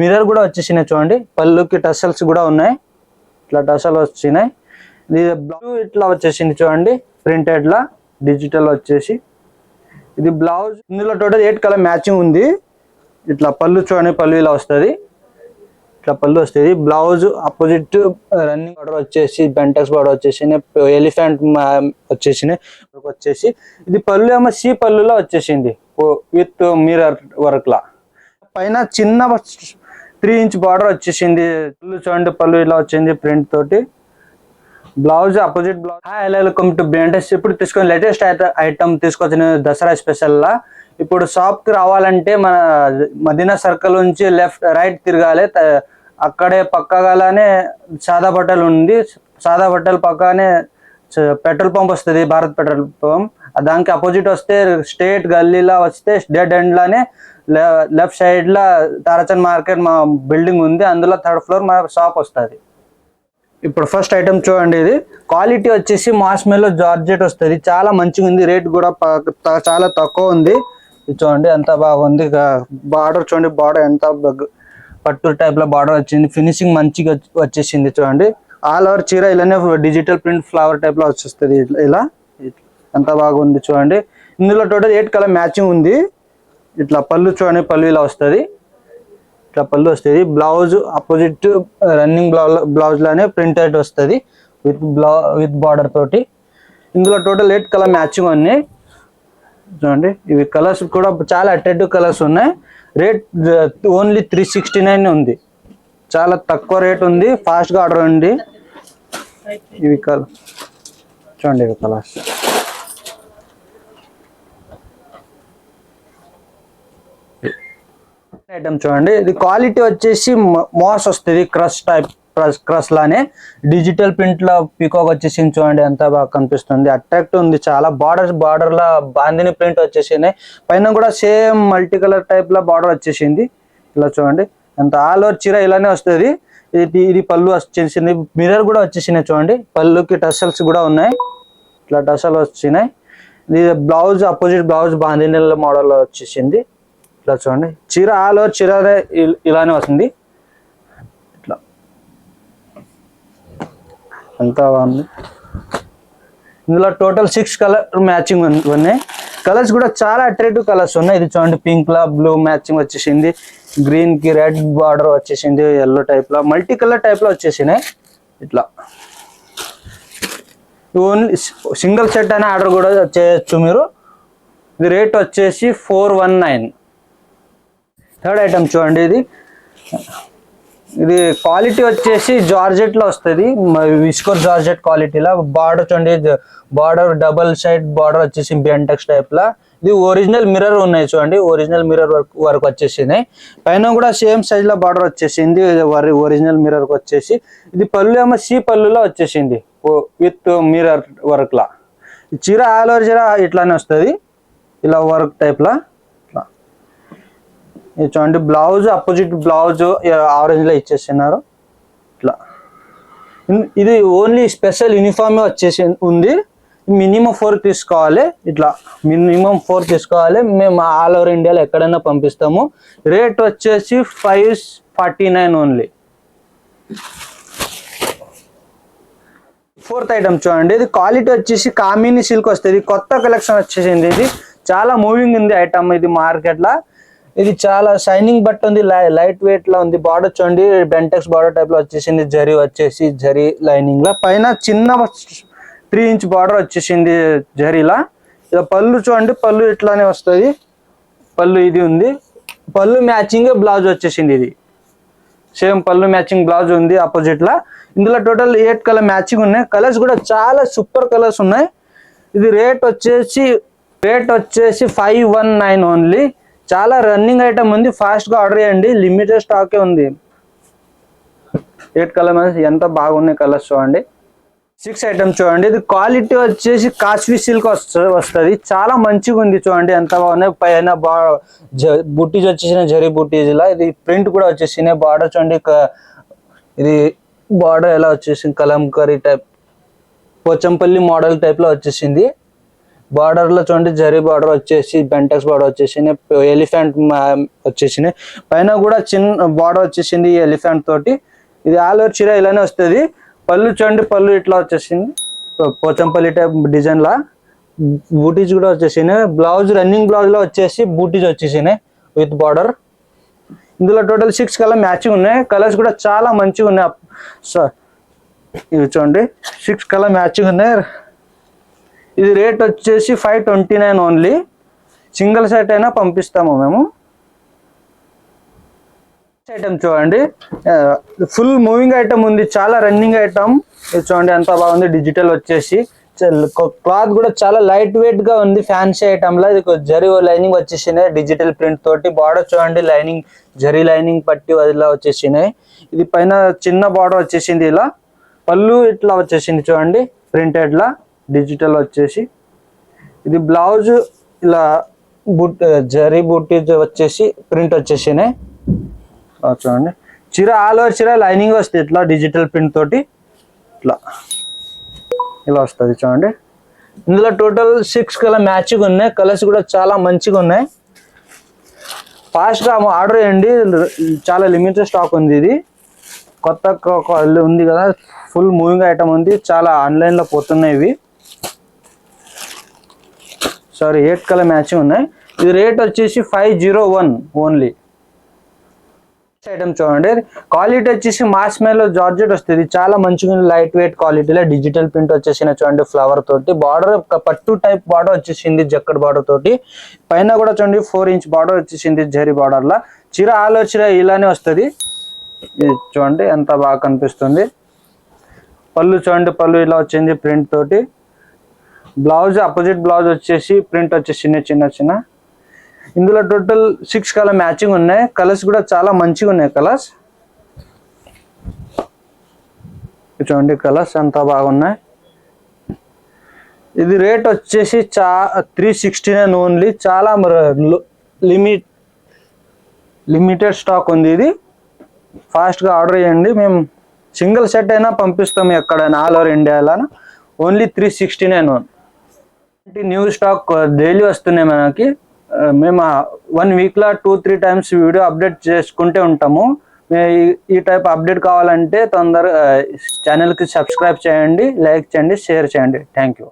Mirror కూడా వచ్చేసినాయి చూడండి. పళ్ళుకి టసల్స్ కూడా ఉన్నాయి. ఇట్లా టసల్ వచ్చినాయి. ఇది బ్లౌజ్ ఇట్లా వచ్చేసింది చూడండి. ప్రింటెడ్ లా డిజిటల్ వచ్చేసి. ఇది బ్లౌజ్ ఇందులో టోటల్ ఎయిట్ కలర్ మ్యాచింగ్ ఉంది. ఇట్లా పళ్ళు చూడండి పళ్ళు ఇలా వస్తుంది. ఇట్లా పళ్ళు వస్తుంది. బ్లౌజ్ అపోజిట్ రన్నింగ్ బార్డర్ వచ్చేసి బెంటెక్స్ బార్డర్ వచ్చేసినాయి. ఎలిఫెంట్ వచ్చేసినాయి. వచ్చేసి. ఇది పళ్ళు ఏమో సి పళ్ళులో వచ్చేసింది. విత్ మిర్రర్ వర్క్లా పైన చిన్న త్రీ ఇంచ్ బార్డర్ వచ్చేసింది. పళ్ళు చూడండి పళ్ళు ఇలా వచ్చింది ప్రింట్ తోటి. Blouse opposite blouse hi welcome to brands ఇప్పుడు తీసుకొని లేటెస్ట్ ఐటమ్ తీసుకొచ్చిన దసరా స్పెషల్ లా. ఇప్పుడు షాప్కి రావాలంటే మన మదీనా సర్కిల్ నుంచి లెఫ్ట్ రైట్ తిరగాలి. అక్కడే అక్కడే పక్కగానే సాదా బట్టలు ఉంది. సాదా బట్టలు పక్కనే పెట్రోల్ పంప్ వస్తుంది భారత్ పెట్రోల్ పంప్. దానికి అపోజిట్ వస్తే స్టేట్ గల్లీలా వస్తే డెడ్ ఎండ్ లానే లె- లెఫ్ట్ సైడ్ లా మార్కెట్ మా బిల్డింగ్ ఉంది. అందులో థర్డ్ ఫ్లోర్ మా షాప్ వస్తుంది. ఇప్పుడు ఫస్ట్ ఐటమ్ చూడండి ఇది. క్వాలిటీ వచ్చేసి మాస్మెల్లో జార్జెట్ వస్తుంది. చాలా మంచిగా ఉంది రేట్ కూడా చాలా తక్కువ ఉంది. ఇది చూడండి ఎంత బాగుంది. బార్డర్ చూడండి. బార్డర్ ఎంత పట్టు టైప్లో బార్డర్ వచ్చింది. ఫినిషింగ్ మంచిగా వచ్చేసింది చూడండి. ఆల్ ఓవర్ చీర ఇలానే డిజిటల్ ప్రింట్ ఫ్లవర్ టైప్లో వచ్చేస్తుంది. ఇలా ఎంత బాగుంది చూడండి. ఇందులో టోటల్ ఎయిట్ కలర్ మ్యాచింగ్ ఉంది. ఇట్లా పళ్ళు చూడండి పళ్ళు ఇలా వస్తుంది. ఇట్లా పళ్ళు వస్తుంది. Blouse opposite running blouse blouse లానే ప్రింటెడ్ వస్తుంది విత్ బ్లౌ విత్ బార్డర్ తోటి. ఇందులో టోటల్ ఎయిట్ కలర్ మ్యాచింగ్ ఉన్నాయి. చూడండి ఇవి కలర్స్ కూడా చాలా అట్రాక్టివ్ కలర్స్ ఉన్నాయి. Rate only three sixty nine ఉంది. చాలా తక్కువ రేట్ ఉంది. ఫాస్ట్గా ఆర్డర్ ఉంది. ఇవి కలర్ చూడండి ఇవి కలర్స్ ఐటమ్ చూడండి. ఇది క్వాలిటీ వచ్చేసి మోస్ వస్తుంది. క్రష్ టైప్ క్రష్ లానే. డిజిటల్ ప్రింట్లో పీకాక్ వచ్చేసి చూడండి. ఎంత బాగా కనిపిస్తుంది. అట్రాక్ట్ ఉంది. చాలా బార్డర్స్ బార్డర్ లా బాందిని ప్రింట్ వచ్చేసినాయి. పైన కూడా సేమ్ మల్టీ కలర్ టైప్ లా బార్డర్ వచ్చేసింది. ఇలా చూడండి. ఎంత ఆల్ ఓవర్ చీర ఇలానే వస్తుంది. ఇది ఇది పళ్ళు వచ్చేసింది. మిర్రర్ కూడా వచ్చేసినాయి చూడండి. పళ్ళుకి టసల్స్ కూడా ఉన్నాయి. ఇట్లా టసల్ వచ్చినాయి ఇది blouse opposite blouse bandhani model వచ్చేసింది. ఇట్లా చూడండి. చీర ఆల్ ఓవర్ చీర ఇలానే వస్తుంది. ఇట్లా. అంతా బాగుంది. ఇందులో టోటల్ సిక్స్ కలర్ మ్యాచింగ్ ఉన్నాయి. కలర్స్ కూడా చాలా అట్రాక్టివ్ కలర్స్ ఉన్నాయి. ఇది చూడండి పింక్ లా బ్లూ మ్యాచింగ్ వచ్చేసింది. గ్రీన్కి రెడ్ బార్డర్ వచ్చేసింది ఎల్లో టైప్లో. మల్టీ కలర్ టైప్లో వచ్చేసినాయి. ఇట్లా. ఓన్లీ సింగిల్ సెట్ అనే ఆర్డర్ కూడా చేయొచ్చు మీరు. ఇది రేట్ వచ్చేసి four one nine third item చూడండి ఇది. ఇది క్వాలిటీ వచ్చేసి జార్జెట్లో వస్తుంది. విస్కోర్ జార్జెట్ క్వాలిటీలో బార్డర్ చూడండి బార్డర్ డబల్ సైడ్ బార్డర్ వచ్చేసి బెంటెక్స్ టైప్ లా. ఇది ఒరిజినల్ మిర్రర్ ఉన్నాయి చూడండి. ఒరిజినల్ మిర్రర్ వర్క్ వర్క్ వచ్చేసింది పైన కూడా సేమ్ సైజ్లో బార్డర్ వచ్చేసింది. ఒరిజినల్ మిర్రర్ వచ్చేసి. ఇది పళ్ళు ఏమో సి పళ్ళులో వచ్చేసింది. విత్ మిర్రర్ వర్క్ లా. చీర ఆల్ ఓవర్ చీర ఇట్లానే వస్తుంది. ఇలా వర్క్ టైప్ లా. ఇది చూడండి బ్లౌజ్ అపోజిట్ బ్లౌజ్ ఆరెంజ్లో ఇచ్చేస్తున్నారు. ఇట్లా. ఇది ఓన్లీ స్పెషల్ యూనిఫామ్ వచ్చేసి ఉంది. మినిమం ఫోర్ తీసుకోవాలి. ఇట్లా మినిమం ఫోర్ తీసుకోవాలి. మేము ఆల్ ఓవర్ ఇండియాలో ఎక్కడైనా పంపిస్తాము. రేట్ వచ్చేసి five forty nine only. Fourth item చూడండి. ఇది క్వాలిటీ వచ్చేసి కామిని సిల్క్ వస్తుంది. కొత్త కలెక్షన్ వచ్చేసింది ఇది. చాలా మూవింగ్ ఉంది ఐటమ్ ఇది మార్కెట్లో. ఇది చాలా షైనింగ్ బట్ ఉంది లైట్ వెయిట్లో ఉంది. బార్డర్ చూడండి బెంటెక్స్ బార్డర్ టైప్లో వచ్చేసింది. జరీ వచ్చేసి జరీ లైనింగ్ లా. పైన చిన్న త్రీ ఇంచ్ బార్డర్ వచ్చేసింది జరీలా ఇలా పళ్ళు చూడండి పళ్ళు ఇట్లానే వస్తుంది. పళ్ళు ఇది ఉంది. పళ్ళు మ్యాచింగ్ బ్లౌజ్ వచ్చేసింది ఇది. సేమ్ పళ్ళు మ్యాచింగ్ బ్లౌజ్ ఉంది ఆపోజిట్ లా. ఇందులో టోటల్ ఎయిట్ కలర్ మ్యాచింగ్ ఉన్నాయి. కలర్స్ కూడా చాలా సూపర్ కలర్స్ ఉన్నాయి. ఇది రేట్ వచ్చేసి రేట్ వచ్చేసి ఫైవ్ వన్ నైన్ ఓన్లీ. చాలా రన్నింగ్ ఐటమ్ ఉంది. ఫాస్ట్గా ఆర్డర్ చేయండి. లిమిటెడ్ స్టాకే ఉంది. ఎయిట్ కలర్ ఎంత బాగున్నాయి కలర్స్ చూడండి. సిక్స్ ఐటమ్ చూడండి. ఇది క్వాలిటీ వచ్చేసి కాశ్మీ సిల్క్ వస్తుంది. చాలా మంచిగా ఉంది చూడండి. ఎంత బాగున్నాయి. పైన బా జ- బుట్టీస్ వచ్చేసిన జరీ బుట్టీస్ ఇలా ఇది ప్రింట్ కూడా వచ్చేసినాయి. బార్డర్ చూడండి. ఇది బార్డర్ ఎలా వచ్చేసింది? కలంకరీ టైప్ పోచంపల్లి మోడల్ టైప్లో వచ్చేసింది. బార్డర్లో చూడండి జరీ బార్డర్ వచ్చేసి బెంటెక్స్ బార్డర్ వచ్చేసింది ఎలిఫెంట్ వచ్చేసింది. పైన కూడా చిన్న బార్డర్ వచ్చేసింది ఈ ఎలిఫెంట్ తోటి. ఇది ఆల్ ఓవర్ చీర ఇలానే వస్తుంది. పళ్ళు చూడండి పళ్ళు ఇట్లా వచ్చేసింది. పోచంపల్లి టైప్ డిజైన్ లా బూటీస్ కూడా వచ్చేసినాయి బ్లౌజ్ రన్నింగ్ బ్లౌజ్లో వచ్చేసి బూటీస్ వచ్చేసినాయి విత్ బార్డర్. ఇందులో టోటల్ సిక్స్ కలర్ మ్యాచింగ్ ఉన్నాయి. కలర్స్ కూడా చాలా మంచిగా ఉన్నాయి. సో ఇవి చూడండి. సిక్స్ కలర్ మ్యాచింగ్ ఉన్నాయి. ఇది రేట్ వచ్చేసి five twenty nine only single set అయినా పంపిస్తాము మేము. ఐటమ్ చూడండి. ఫుల్ మూవింగ్ ఐటమ్ ఉంది చాలా రన్నింగ్ ఐటమ్ ఇది చూడండి ఎంత బాగుంది డిజిటల్ వచ్చేసి. క్లాత్ కూడా చాలా లైట్ వెయిట్గా ఉంది ఫ్యాన్సీ ఐటమ్లో. ఇది జరీ లైనింగ్ వచ్చేసినాయి డిజిటల్ ప్రింట్ తోటి. బార్డర్ చూడండి లైనింగ్ జరీ లైనింగ్ పట్టి ఇలా వచ్చేసినాయి. ఇది పైన చిన్న బార్డర్ వచ్చేసింది ఇలా. పళ్ళు ఇట్లా వచ్చేసింది చూడండి ప్రింటెడ్ లా. డిజిటల్ వచ్చేసి. ఇది బ్లౌజ్ ఇలా బుట్ జరీ బుట్టి వచ్చేసి ప్రింట్ వచ్చేసినాయి చూడండి. చీర ఆల్ ఓవర్ చీర లైనింగ్ వస్తుంది ఇట్లా డిజిటల్ ప్రింట్ తోటి. ఇట్లా. ఇలా వస్తుంది చూడండి. ఇందులో టోటల్ సిక్స్ కలర్ మ్యాచ్గా ఉన్నాయి. కలర్స్ కూడా చాలా మంచిగా ఉన్నాయి. ఫాస్ట్గా ఆర్డర్ చేయండి. చాలా లిమిటెడ్ స్టాక్ ఉంది ఇది. కొత్త ఉంది కదా. ఫుల్ మూవింగ్ ఐటమ్ ఉంది. చాలా ఆన్లైన్లో పోతున్నాయి ఇవి. సారీ ఎయిట్ కలర్ మ్యాచింగ్ ఉన్నాయి. ఇది రేట్ వచ్చేసి five zero one only item చూడండి. క్వాలిటీ వచ్చేసి మాస్ మేలో జార్జెట్ వస్తుంది. చాలా మంచిగా లైట్ వెయిట్ క్వాలిటీలో డిజిటల్ ప్రింట్ వచ్చేసిన చూడండి ఫ్లవర్ తోటి. బార్డర్ పట్టు టైప్ బార్డర్ వచ్చేసింది జక్కడ్ బార్డర్ తోటి. పైన కూడా చూడండి ఫోర్ ఇంచ్ బార్డర్ వచ్చేసింది జరీ బార్డర్ లా. చీర ఇలానే వస్తుంది. ఇది చూడండి ఎంత బాగా కనిపిస్తుంది. పళ్ళు చూడండి పళ్ళు ఇలా వచ్చింది ప్రింట్ తోటి. బ్లౌజ్ అపోజిట్ బ్లౌజ్ వచ్చేసి ప్రింట్ వచ్చేసి చిన్న చిన్న చిన్న. ఇందులో టోటల్ సిక్స్ కలర్ మ్యాచింగ్ ఉన్నాయి. కలర్స్ కూడా చాలా మంచిగా ఉన్నాయి కలర్స్ చూడండి కలర్స్ ఎంత బాగున్నాయి. ఇది రేట్ వచ్చేసి చా త్రీ సిక్స్టీ నైన్ ఓన్లీ చాలా లిమిట్ లిమిటెడ్ స్టాక్ ఉంది ఇది. ఫాస్ట్గా ఆర్డర్ చేయండి. మేము సింగిల్ సెట్ అయినా పంపిస్తాం ఎక్కడైనా ఆల్ ఓవర్ ఇండియాలో only three sixty nine one new stock daily వస్తున్నాయి మనకి. మేము వన్ వీక్లో two three times video update చేసుకుంటే ఉంటాము. ఈ- ఈ టైప్ అప్డేట్ కావాలంటే తొందరగా ఛానల్కి సబ్స్క్రైబ్ చేయండి లైక్ చేయండి షేర్ చేయండి. Thank you.